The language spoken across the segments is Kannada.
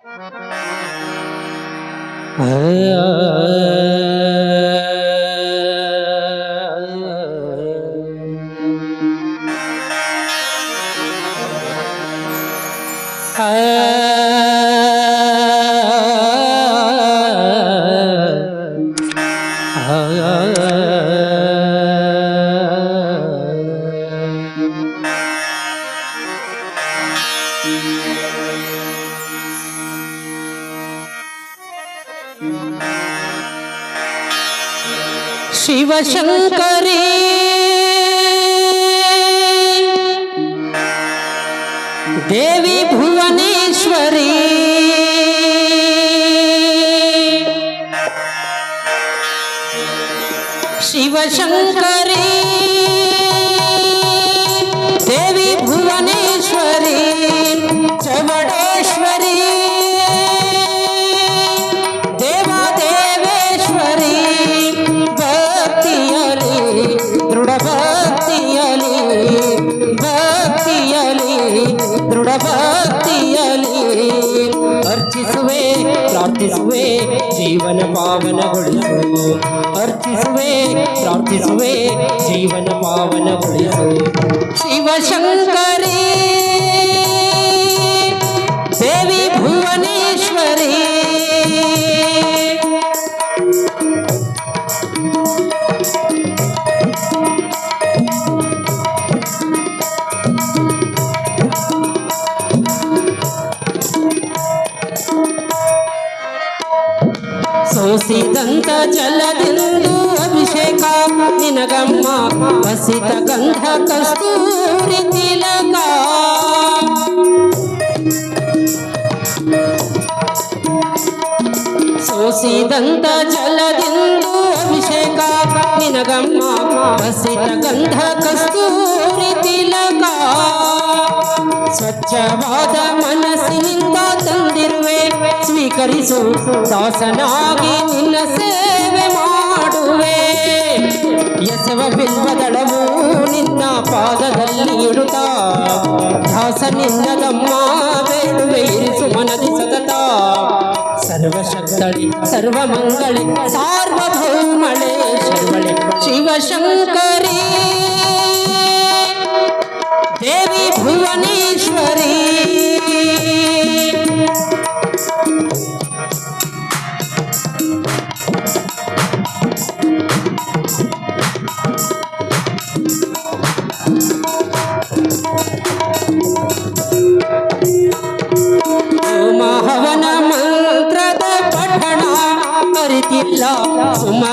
Ah शिव शंकरे। देवी भुवनेश्वरी। शिव शंकर। ಭಕ್ತಿಯಲಿ ಭಕ್ತಿಯಲಿ ದೃಢ ಭಕ್ತಿಯಲಿ ಅರ್ಚಿಸುವೆ ಪ್ರಾರ್ಥಿಸುವೆ ಜೀವನ ಪಾವನಗೊಳಿಸು. ಅರ್ಚಿಸುವೆ ಪ್ರಾರ್ಥಿಸುವೆ ಜೀವನ ಪಾವನಗೊಳಿಸು. ಶಿವಶಂಕರಿ ಸೋಸಿದಂತ ಜಲದಿಂದು ಅಭಿಷೇಕ ನಿನಗಮ್ಮ ಹಸಿತ ಗಂಧ ಕಸ್ತೂರಿ ತಿಲಕ ಸೋಸಿದಂತ ಜಲದಿಂದು ಅಭಿಷೇಕ ನಿನಗಮ್ಮ ಹಸಿತ ಗಂಧ ಕಸ್ತೂರಿ ತಿಲಕ. ಸ್ವಚ್ಛವಾದ ಮನಸ್ಸಿನಿಂದ ತಂದಿರುವೆ, ಸ್ವೀಕರಿಸು, ದಾಸನಾಗಿ ನಿನ್ನ ಸೇವೆ ಮಾಡುವೆ. ಎಸವ ಬಿಲ್ವದಳವು ನಿನ್ನ ಪಾದದಲ್ಲಿ ಇಡುತ್ತಾ. ದಾಸನಿಂದದಮ್ಮ ಬೇಡುವೆ ಇರಿಸು ಮನದಿ ಸತತ. सर्वशक्तळे सर्वमङ्गले सार्वभौमळे सर्वळे शिवशङ्करी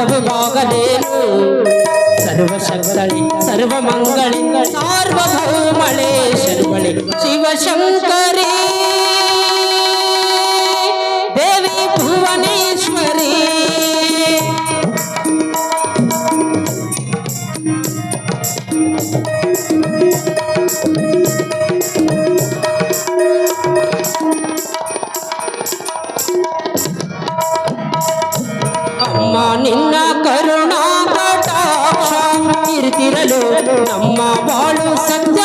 ನನ್ನ ಶಿರವಾಗಲೇನು ಸರ್ವಶಕ್ತಳಿ ಸರ್ವಮಂಗಳಿ ಸಾರ್ವಭೌಮಳೆ ಶರ್ವಳೆ ಶಿವಶಂಕರಿ ದೇವಿ ಭುವನೇಶ್ವರಿ ಇರ್ತಿರಲು ನಮ್ಮ ಬಾಳು ಸತ್ಯ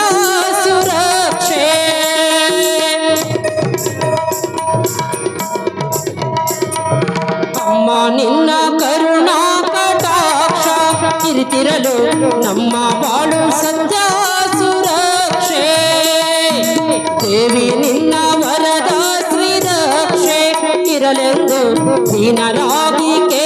ಅಮ್ಮ ನಿನ್ನ ಕರುಣಾ ಕಟಾಕ್ಷ ಇರ್ತಿರಲು ನಮ್ಮ ಬಾಳು ಸತ್ಯ ದೇವಿ ನಿನ್ನ ವರದ ಶ್ರೀರಕ್ಷೆ ಇರಲೆಂದು ದೀನರಾಗಿ ಕೇಳುವ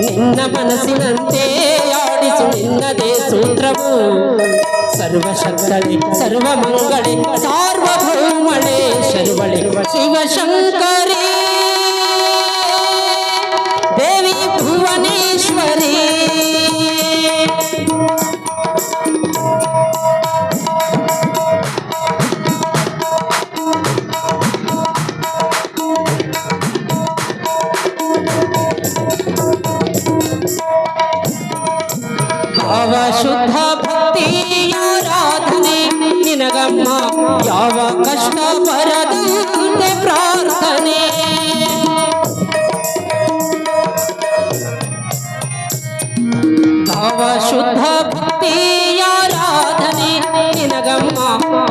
ನಿನ್ನ ಮನಸ್ಸಿನಂತೆ ಆಡಿಸು ನಿನ್ನದೇ ಸೂತ್ರವು ಸರ್ವಶಕ್ತಳಿ ಸರ್ವಮಂಗಳಿ ಸಾರ್ವಭೌಮಳೆ ಶರ್ವಳೆ ಶಿವಶಂಕರಿ ಶುದ್ಧ ಭಕ್ತಿಯಾರಾಧನೆ ನಿನಗಮ್ಮ, ಯಾವ ಕಷ್ಟ ಬರದಂತೆ ಪ್ರಾರ್ಥನೆ. ಯಾವ ಶುದ್ಧ ಭಕ್ತಿಯಾರಾಧನೆ ನಿನಗಮ್ಮ,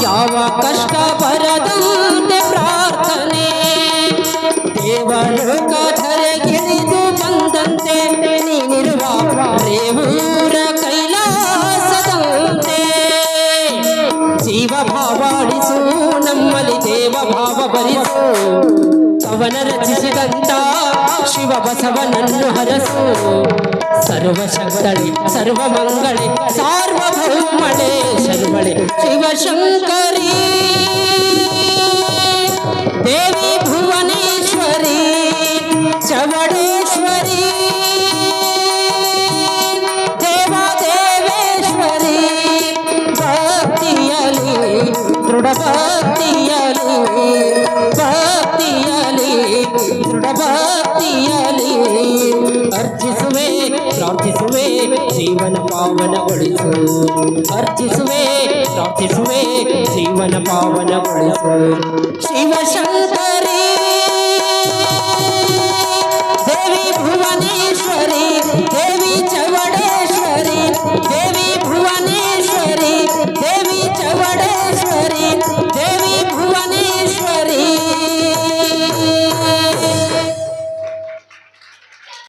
ಯಾವ ಕಷ್ಟ ಬರದಂತೆ ಪ್ರಾರ್ಥನೆ ದೇವಲೋಕ ಧರೆಗಿಳಿದು ಬಂದಂತೆ ನೀನಿರುವ ರೇವೂರ ಜೀವ ಭಾವಾಡಿಸು ನಮ್ಮಲ್ಲಿ ದೇವ ಭಾವ ಭರಿಸು. ಅವನ ರಚಿಸಿದಂತ ಶಿವ ಬಸವನನ್ನು ಹರಸು. ಸರ್ವ ಸರ್ವಮಂಗಳೆ ಸಾರ್ವಭೌಮಳೆ, ಶರ್ವಳೆ, ಶಿವಶಂಕರಿ. ದೃಢ ಭಕ್ತಿಯಲಿ ಭಕ್ತಿಯಲಿ ದೃಢ ಭಕ್ತಿಯಲಿ ಅರ್ಚಿಸುವೆ ಪ್ರಾರ್ಥಿಸುವೆ ಜೀವನ ಪಾವನಗೊಳಿಸು ಅರ್ಚಿಸುವೆ ಪ್ರಾರ್ಥಿಸುವೆ ಜೀವನ ಪಾವನಗೊಳಿಸು ಶಿವಶ